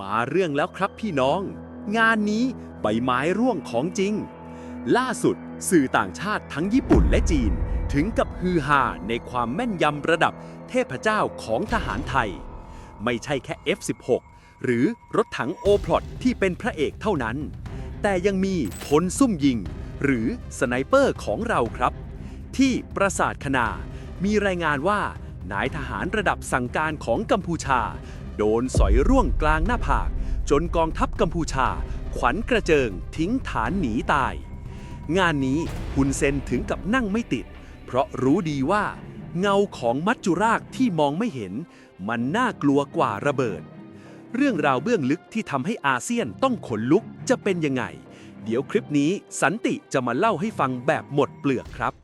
มาเรื่องแล้วครับพี่น้อง งานนี้ใบไม้ร่วงของจริง ล่าสุดสื่อต่างชาติทั้งญี่ปุ่นและจีน ถึงกับฮือฮาในความแม่นยำระดับเทพเจ้าของทหารไทย ไม่ใช่แค่ F16 หรือรถถังโอพลอตที่เป็นพระเอกเท่านั้น แต่ยังมีพลซุ่มยิง หรือสไนเปอร์ของเราครับ ที่ปราสาทคณา มีรายงานว่านายทหารระดับสั่งการของกัมพูชา โดนสอยร่วงกลางหน้าผาก จนกองทัพกัมพูชา ขวัญกระเจิงทิ้งฐานหนีตาย งานนี้ฮุนเซนถึงกับนั่งไม่ติด เพราะรู้ดีว่า เงาของมัจจุราชที่มองไม่เห็น มันน่ากลัวกว่าระเบิด เรื่องราวเบื้องลึกที่ทำให้อาเซียนต้องขนลุกจะเป็นยังไง เดี๋ยวคลิปนี้สันติจะมาเล่าให้ฟังแบบหมดเปลือกครับ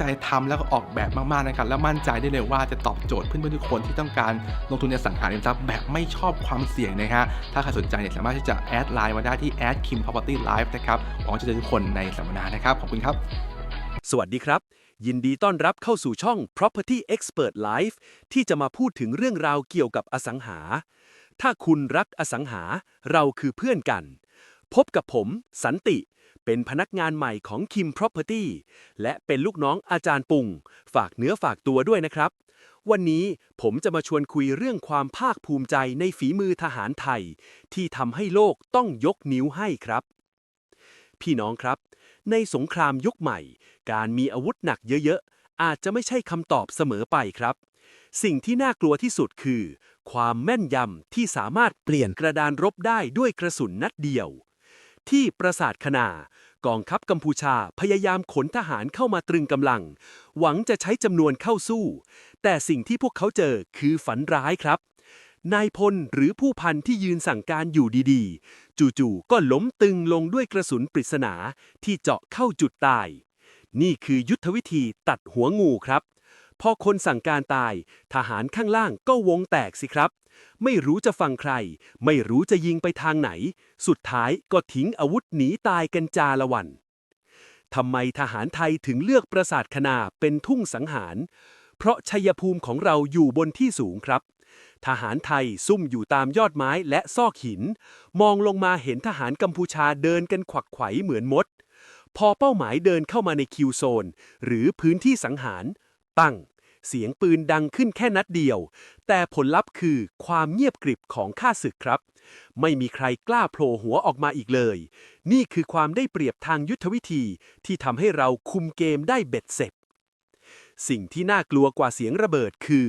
จใจทำแล้วก็ออกแบบมากๆนะครับ และมั่นใจได้เลยว่าจะตอบโจทย์เพื่อนๆทุกคนที่ต้องการลงทุนในอสังหาริมทรัพย์แบบไม่ชอบความเสี่ยงนะฮะถ้าใครสนใจเนี่ยสามารถที่จะแอดไลน์มาได้ที่ a d kim property live นะครับหวังจะเจอทุกคนในสัมมนานะครับขอบคุณครับ สวัสดีครับ ยินดีต้อนรับเข้าสู่ช่อง Property Expert Life ที่จะมาพูดถึงเรื่องราวเกี่ยวกับอสังหา ถ้าคุณรักอสังหาเราคือเพื่อนกัน พบกับผม สันติ เป็นพนักงานใหม่ของ Kim Property และเป็นลูกน้องอาจารย์ปุง ฝากเนื้อฝากตัวด้วยนะครับ วันนี้ผมจะมาชวนคุยเรื่องความภาคภูมิใจในฝีมือทหารไทย ที่ทำให้โลกต้องยกนิ้วให้ครับ พี่น้องครับ ในสงครามยุคใหม่ การมีอาวุธหนักเยอะๆ อาจจะไม่ใช่คำตอบเสมอไปครับสิ่งที่น่ากลัวที่สุดคือ ความแม่นยำที่สามารถเปลี่ยนกระดานรบได้ด้วยกระสุนนัดเดียว ที่ปราสาทคณากองทัพกัมพูชาพยายามขนทหารเข้ามาตรึงกำลัง หวังจะใช้จำนวนเข้าสู้ แต่สิ่งที่พวกเขาเจอคือฝันร้ายครับ นายพลหรือผู้พันที่ยืนสั่งการอยู่ดีๆ จู่ๆก็ล้มตึงลงด้วยกระสุนปริศนาที่เจาะเข้าจุดตาย นี่คือยุทธวิธีตัดหัวงูครับ พอคนสั่งการตาย ทหารข้างล่างก็วงแตกสิครับ ไม่รู้จะฟังใคร ไม่รู้จะยิงไปทางไหน สุดท้ายก็ทิ้งอาวุธหนีตายกันจาละวันทำไมทหารไทยถึงเลือกปราสาทคณาเป็นทุ่งสังหาร เพราะชัยภูมิของเราอยู่บนที่สูงครับ ทหารไทยซุ่มอยู่ตามยอดไม้และซอกหิน มองลงมาเห็นทหารกัมพูชาเดินกันขวักไขวเหมือนมด พอเป้าหมายเดินเข้ามาในคิวโซน หรือพื้นที่สังหาร ตั้ง เสียงปืนดังขึ้นแค่นัดเดียว แต่ผลลัพธ์คือความเงียบกริบของข้าศึกครับ ไม่มีใครกล้าโผล่หัวออกมาอีกเลย นี่คือความได้เปรียบทางยุทธวิธีที่ทำให้เราคุมเกมได้เบ็ดเสร็จสิ่งที่น่ากลัวกว่าเสียงระเบิดคือ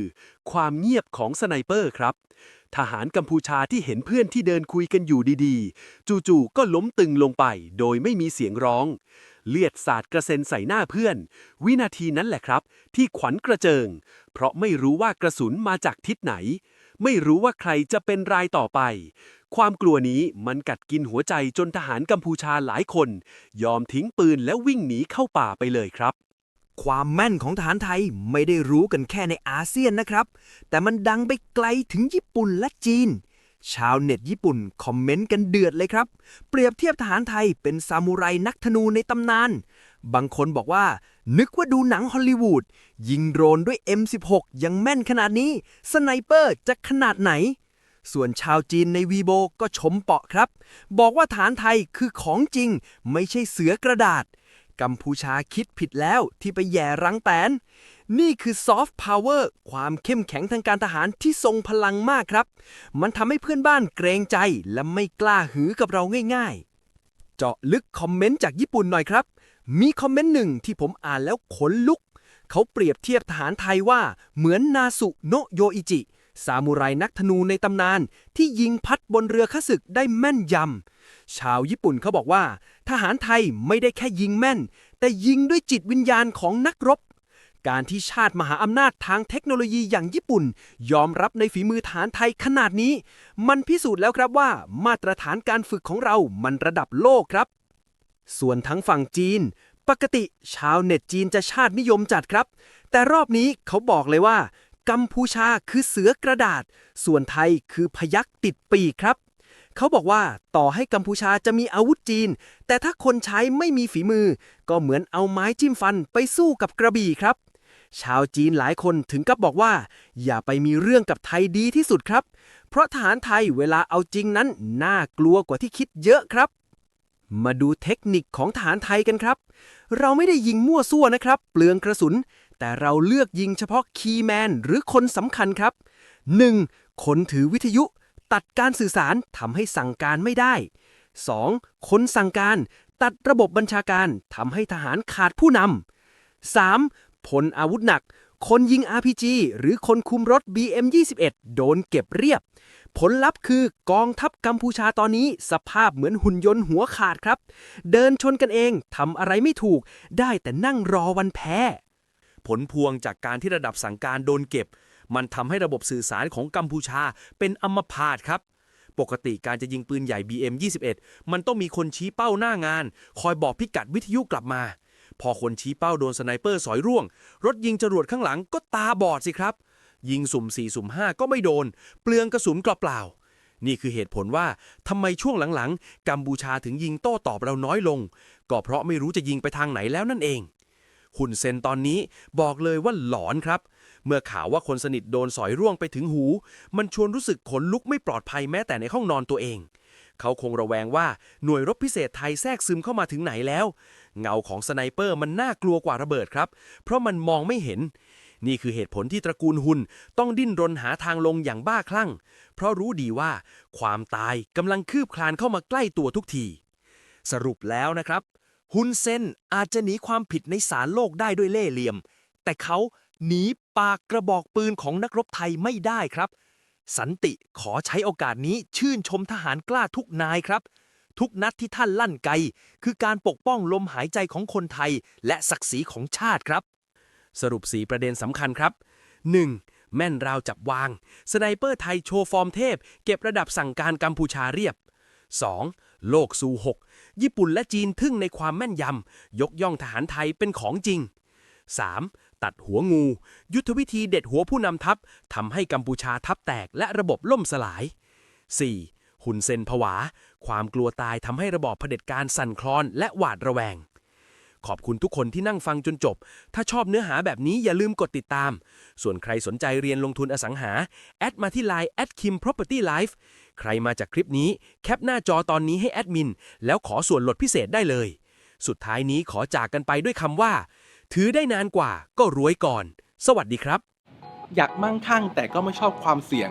ความเงียบของสไนเปอร์ครับ ทหารกัมพูชาที่เห็นเพื่อนที่เดินคุยกันอยู่ดีๆ จู่ๆก็ล้มตึงลงไป โดยไม่มีเสียงร้อง เลือดสาดกระเซ็นใส่หน้าเพื่อน วินาทีนั้นแหละครับ ที่ขวัญกระเจิง เพราะไม่รู้ว่ากระสุนมาจากทิศไหน ไม่รู้ว่าใครจะเป็นรายต่อไป ความกลัวนี้มันกัดกินหัวใจจนทหารกัมพูชาหลายคน ยอมทิ้งปืนและวิ่งหนีเข้าป่าไปเลยครับ ความแม่นของทหารไทยไม่ได้รู้กันแค่ในอาเซียนนะครับ แต่มันดังไปไกลถึงญี่ปุ่นและจีน ชาวเน็ตญี่ปุ่นคอมเมนต์กันเดือดเลยครับ เปรียบเทียบทหารไทยเป็นซามูไรนักธนูในตำนาน บางคนบอกว่า นึกว่าดูหนังฮอลลีวูดยิงโดรนด้วย M16 ยังแม่นขนาดนี้ สไนเปอร์จะขนาดไหน ส่วนชาวจีนในวีโบก็ชมเปาะครับ บอกว่าฐานไทยคือของจริง ไม่ใช่เสือกระดาษ กัมพูชาคิดผิดแล้วที่ไปแย่รังแตน นี่คือซอฟต์พาวเวอร์ความเข้มแข็งทางการทหารที่ทรงพลังมากครับ มันทำให้เพื่อนบ้านเกรงใจและไม่กล้าหือกับเราง่ายๆ เจาะลึกคอมเมนต์จากญี่ปุ่นหน่อยครับ มีคอมเมนต์หนึ่งที่ผมอ่านแล้วขนลุก เขาเปรียบเทียบทหารไทยว่าเหมือนนาสุโนโยอิจิซามูไรนักธนูในตำนาน ที่ยิงพัดบนเรือข้าศึกได้แม่นยำ ชาวญี่ปุ่นเขาบอกว่า ทหารไทยไม่ได้แค่ยิงแม่น แต่ยิงด้วยจิตวิญญาณของนักรบ การที่ชาติมหาอำนาจทางเทคโนโลยีอย่างญี่ปุ่น ยอมรับในฝีมือฐานไทยขนาดนี้ มันพิสูจน์แล้วครับว่า มาตรฐานการฝึกของเรามันระดับโลกครับ ส่วนทั้งฝั่งจีน ปกติชาวเน็ตจีนจะชาตินิยมจัดครับ แต่รอบนี้เขาบอกเลยว่ากัมพูชาคือเสือกระดาษ ส่วนไทยคือพยักติดปีกครับ เขาบอกว่าต่อให้กัมพูชาจะมีอาวุธจีน แต่ถ้าคนใช้ไม่มีฝีมือ ก็เหมือนเอาไม้จิ้มฟันไปสู้กับกระบี่ครับ ชาวจีนหลายคนถึงกับบอกว่า อย่าไปมีเรื่องกับไทยดีที่สุดครับ เพราะทหารไทยเวลาเอาจริงนั้นน่ากลัวกว่าที่คิดเยอะครับ มาดูเทคนิคของทหารไทยกันครับ เราไม่ได้ยิงมั่วซั่วนะครับ เปลืองกระสุน แต่เราเลือกยิงเฉพาะคีย์แมนหรือคนสำคัญครับ 1. คนถือวิทยุ ตัดการสื่อสารทำให้สั่งการไม่ได้ 2. คนสั่งการตัดระบบบัญชาการทำให้ทหารขาดผู้นำ 3. พลอาวุธหนัก คนยิง RPG หรือคนคุมรถ BM21 โดนเก็บเรียบ ผลลัพธ์คือกองทัพกัมพูชาตอนนี้ สภาพเหมือนหุ่นยนต์หัวขาดครับ เดินชนกันเองทำอะไรไม่ถูก ได้แต่นั่งรอวันแพ้ ผลพวงจากการที่ระดับสั่งการโดนเก็บ มันทำให้ระบบสื่อสารของกัมพูชาเป็นอัมพาตครับ ปกติการจะยิงปืนใหญ่ BM21 มันต้องมีคนชี้เป้าหน้างาน คอยบอกพิกัดวิทยุกลับมา พอคนชี้เป้าโดนสไนเปอร์สอยร่วง รถยิงจรวดข้างหลังก็ตาบอดสิครับ ยิงสุ่ม4สุ่ม5 ก็ไม่โดน เปลืองกระสุนเปล่าๆนี่คือเหตุผลว่าทำไมช่วงหลังๆ กัมพูชาถึงยิงโต้ตอบเราน้อยลง ก็เพราะไม่รู้จะยิงไปทางไหนแล้วนั่นเอง หุ่นเซนตอนนี้บอกเลยว่าหลอนครับ เมื่อข่าวว่าคนสนิทโดนสอยร่วงไปถึงหู มันชวนรู้สึกขนลุกไม่ปลอดภัยแม้แต่ในห้องนอนตัวเอง เขาคงระแวงว่าหน่วยรบพิเศษไทยแทรกซึมเข้ามาถึงไหนแล้ว เงาของสไนเปอร์มันน่ากลัวกว่าระเบิดครับ เพราะมันมองไม่เห็นนี่คือเหตุผลที่ตระกูลหุ่นต้องดิ้นรนหาทางลงอย่างบ้าคลั่ง เพราะรู้ดีว่าความตายกำลังคืบคลานเข้ามาใกล้ตัวทุกที สรุปแล้วนะครับ ฮุนเซนอาจจะหนีความผิดในศาลโลกได้ด้วยเล่ห์เหลี่ยม แต่เขาหนีปากกระบอกปืนของนักรบไทยไม่ได้ครับ สันติขอใช้โอกาสนี้ชื่นชมทหารกล้าทุกนายครับ ทุกนัดที่ท่านลั่นไกคือการปกป้องลมหายใจของคนไทย และศักดิ์ศรีของชาติครับ สรุป4ประเด็นสำคัญครับ 1. แม่นราวจับวาง สไนเปอร์ไทยโชว์ฟอร์มเทพ เก็บระดับสั่งการกัมพูชาเรียบ 2. โลกสู่6ญี่ปุ่นและจีนทึ่งในความแม่นยำ ยกย่องทหารไทยเป็นของจริง 3. ตัดหัวงู ยุทธวิธีเด็ดหัวผู้นำทัพทำให้กัมพูชาทัพแตกและระบบล่มสลาย 4. หุ่นเซนผวา ความกลัวตายทำให้ระบอบเผด็จการสั่นคลอนและหวาดระแวง ขอบคุณทุกคนที่นั่งฟังจนจบ ถ้าชอบเนื้อหาแบบนี้อย่าลืมกดติดตาม ส่วนใครสนใจเรียนลงทุนอสังหา แอดมาที่ Line แอดคิม property life ใครมาจากคลิปนี้ แคปหน้าจอตอนนี้ให้แอดมิน แล้วขอส่วนลดพิเศษได้เลย สุดท้ายนี้ขอจากกันไปด้วยคำว่า ถือได้นานกว่าก็รวยก่อน สวัสดีครับ อยากมั่งคั่งแต่ก็ไม่ชอบความเสี่ยง